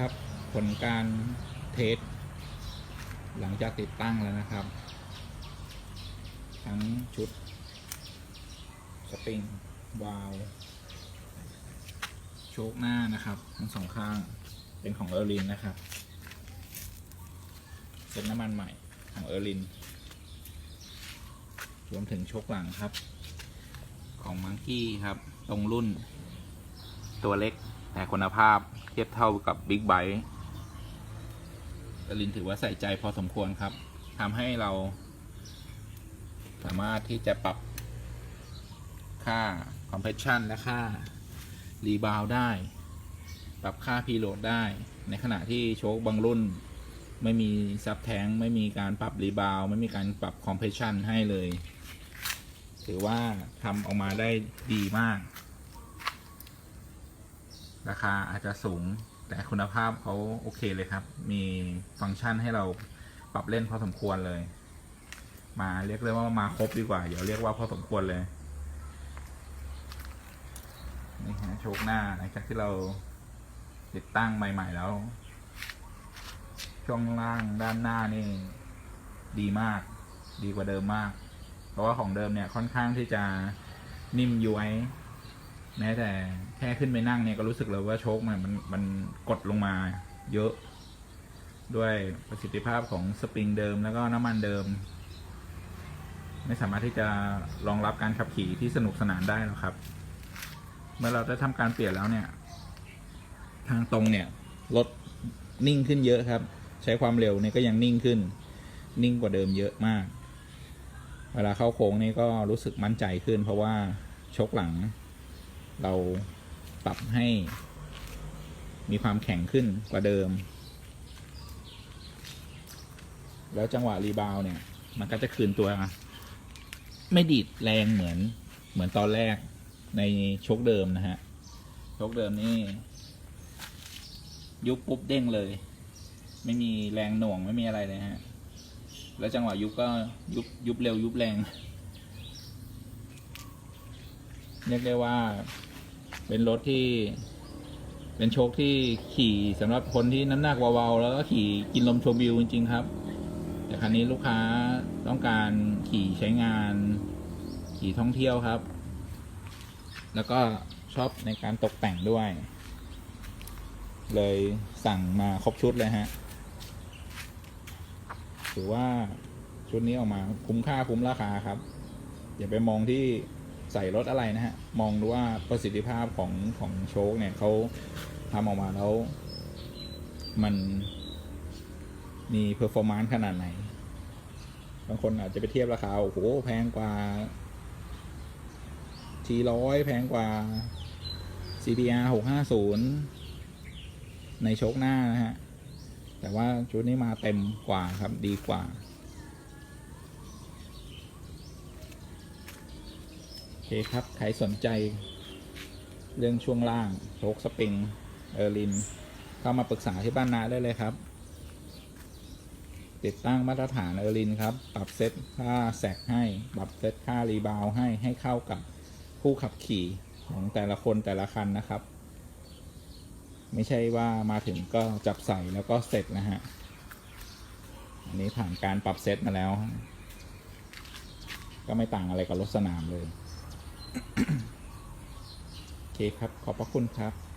ครับ ผลการเทสหลังจากติดตั้งแล้วนะครับ ทั้งชุด สปริง วาลวโชคหน้านะครับ ทั้งสองข้างเป็นของเออร์ลินนะครับเซ็ตน้ำมันใหม่ของเออร์ลิน รวมถึงโชคหลังครับ ของมังกี้ครับ ตรงรุ่นตัวเล็ก แต่คุณภาพเทียบเท่ากับบิ๊กไบค์ลินถือว่าใส่ใจพอสมควรครับทำให้เราสามารถที่จะปรับค่า compression และค่า rebound ได้ ปรับค่า preload ได้ ในขณะที่โชคบางรุ่น ไม่มีซับแทงไม่มีการปรับ rebound ไม่มีการปรับ compression ให้เลย ถือว่าทำออกมาได้ดีมาก ราคาอาจจะสูงแต่คุณภาพเขาโอเคเลยครับ มีฟังก์ชันให้เราปรับเล่นพอสมควรเลย มาเรียกเลยว่ามาครบดีกว่าเดี๋ยวเรียกว่าพอสมควรเลยนี่ฮะโชคหน้าหลังจากที่เราติดตั้งใหม่ ๆ แล้ว ช่วงล่างด้านหน้านี่ ดีมาก ดีกว่าเดิมมาก เพราะว่าของเดิมเนี่ยค่อนข้างที่จะนิ่มย้วย แม้แต่แค่ขึ้นไปนั่งเนี่ยก็รู้สึกเลยว่าโชคมันมันมันกดลงมาเยอะ ด้วยประสิทธิภาพของสปริงเดิมแล้วก็น้ำมันเดิม ไม่สามารถที่จะรองรับการขับขี่ที่สนุกสนานได้หรอกครับ เมื่อเราได้ทำการเปลี่ยนแล้วเนี่ย ทางตรงเนี่ยรถนิ่งขึ้นเยอะครับ ใช้ความเร็วเนี่ยก็ยังนิ่งขึ้น นิ่งกว่าเดิมเยอะมาก เวลาเข้าโค้งนี่ก็รู้สึกมั่นใจขึ้น เพราะว่าชกหลัง เราปรับให้ มีความแข็งขึ้นกว่าเดิม แล้วจังหวะรีบาวเนี่ย มันก็จะคืนตัว ไม่ดีดแรงเหมือนเหมือนตอนแรกในชกเดิมนะฮะ ชกเดิมนี่ ยุบปุ๊บเด้งเลย ไม่มีแรงหน่วงไม่มีอะไรเลยฮะ แล้วจังหวะยุบก็ยุบยุบเร็วยุบแรงเรียกได้ว่า เป็นรถที่ เป็นโชคที่ขี่สำหรับคนที่น้ำหนักเบาๆแล้วก็ขี่กินลมโชว์บิวจริง ๆ ครับ แต่คันนี้ลูกค้าต้องการขี่ใช้งาน ขี่ท่องเที่ยวครับ แล้วก็ชอบในการตกแต่งด้วย เลยสั่งมาครบชุดเลยฮะถือว่าชุดนี้ออกมาคุ้มค่าคุ้มราคาครับ อย่าไปมองที่ ใส่รถอะไรนะฮะ มองดูว่าประสิทธิภาพของของโชคเนี่ยเขาทำออกมาแล้ว มันมีเพอร์ฟอร์มานซ์ขนาดไหน บางคนอาจจะไปเทียบราคา โอ้โห แพงกว่าทีร้อยแพงกว่า CBR หกห้าศูนย์ในโชคหน้านะฮะ แต่ว่าชุดนี้มาเต็มกว่าครับดีกว่า คครับ ใครสนใจ เรื่องช่วงล่างโชคสปริง เออร์ลิน เข้ามาปรึกษาที่บ้านนาได้เลยครับ ติดตั้งมาตรฐานเออร์ลินครับ ปรับเซตค่าแสกให้ ปรับเซตค่ารีบาวให้ให้เข้ากับผู้ขับขี่ของแต่ละคนแต่ละคันนะครับ ไม่ใช่ว่ามาถึงก็จับใส่แล้วก็เสร็จนะฮะ อันนี้ผ่านการปรับเซตมาแล้ว ก็ไม่ต่างอะไรกับรถสนามเลย โอเคครับ ขอบพระคุณครับ